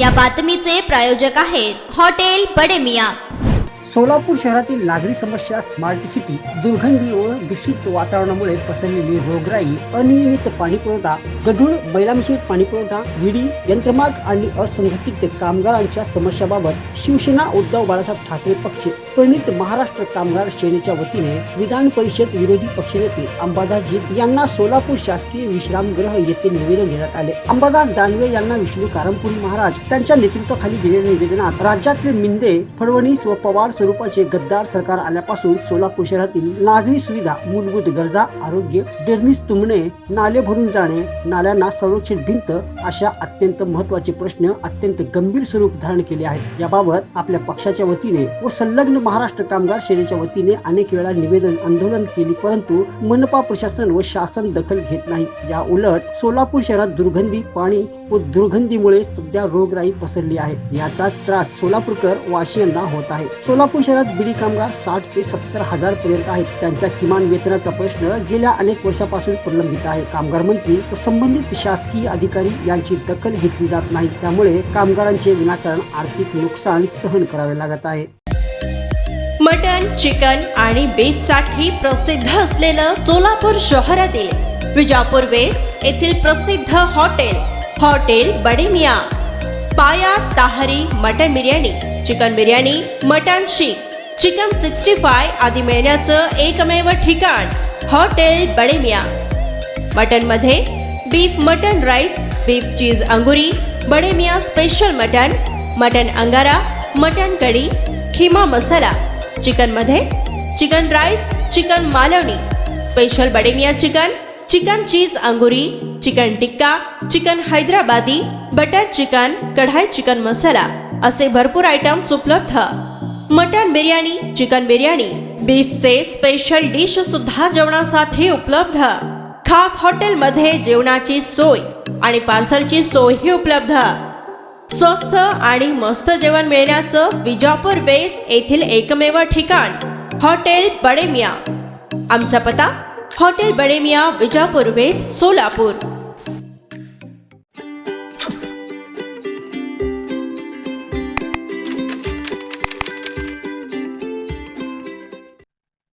या बातमीचे प्रायोजक आहेत हॉटेल बडेमिया. सोलापूर शहरातील नागरी समस्या स्मार्ट सिटी दुर्गंधी व दूषित वातावरणामुळे पसरलेली रोगराई अनियमित पाणी पुरवठा गढूळ बैलामिश्रित पाणी पुरवठा विडी यंत्रमाग आणि असंघटित कामगारांच्या समस्याबाबत शिवसेना उद्धव बाळासाहेब ठाकरे पक्ष प्रणित महाराष्ट्र कामगार सेनेच्या वतीने विधान परिषद विरोधी पक्षनेते अंबादासजी यांना सोलापूर शासकीय विश्रामगृह येथे निवेदन देण्यात आले. अंबादास दानवे यांना विष्णू कारमपुरी महाराज त्यांच्या नेतृत्वाखाली दिलेल्या निवेदनात राज्यातील मिंदे फडणवीस व पवार स्वरूपाचे गद्दार सरकार आल्यापासून सोलापूर शहरातील नागरी सुविधा मूलभूत गरजा आरोग्य ड्रेनेज तुंबणे नाले भरून जाणे नाल्यांना संरक्षित भिंत अशा अत्यंत महत्त्वाचे प्रश्न अत्यंत गंभीर स्वरूप धारण केले आहेत. याबाबत आपल्या पक्षाच्या वतीने व संलग्न महाराष्ट्र कामगार सेनेच्या वतीने अनेक वेळा निवेदन आंदोलन केली परंतु मनपा प्रशासन व शासन दखल घेत नाही. या उलट सोलापूर शहरात दुर्गंधी पाणी व दुर्गंधीमुळे सध्या रोगराई पसरली आहे. याचा त्रास सोलापूरकर वाशियांना होत आहे. सोलापूर शहरात बिडी कामगार साठ ते सत्तर हजार पर्यंत आहेत. त्यांच्या किमान वेतनाचा प्रश्न गेल्या अनेक वर्षापासून प्रलंबित आहे. कामगार मंत्री व संबंधित शासकीय अधिकारी यांची दखल घेतली जात नाही. त्यामुळे कामगारांचे विनाकारण आर्थिक नुकसान सहन करावे लागत आहे. मटन चिकन आणि बीफसाठी प्रसिद्ध असलेलं सोलापूर शहरातील विजापूर वेस्ट येथील प्रसिद्ध हॉटेल हॉटेल बडेमिया. पाया tahari mutton biryani. Chicken biryani mutton शीख चिकन सिक्स्टी फाय आदी मिळण्याचं एकमेव ठिकाण hotel Bademiya. मटनमध्ये beef mutton rice beef cheese अंगुरी बडेमिया स्पेशल मटन मटन अंगारा मटन कढी खिमा मसाला. चिकनमध्ये chicken rice chicken Malvani. Special Bademiya chicken chicken cheese अंगुरी chicken tikka chicken Hyderabadi butter chicken कढाई chicken masala. असे भरपूर आयटम्स उपलब्ध. मटन बिर्याणी चिकन बिर्याणी बीफचे स्पेशल डिश सुद्धा जेवणासाठी उपलब्ध. खास हॉटेलमध्ये जेवणाची सोय आणि पार्सलची सोयही उपलब्ध. स्वस्त आणि मस्त जेवण मिळण्याचं विजापूर वेस्ट येथील एकमेव ठिकाण हॉटेल बडेमिया. आमचा पत्ता हॉटेल बडेमिया विजापूर वेस्ट सोलापूर.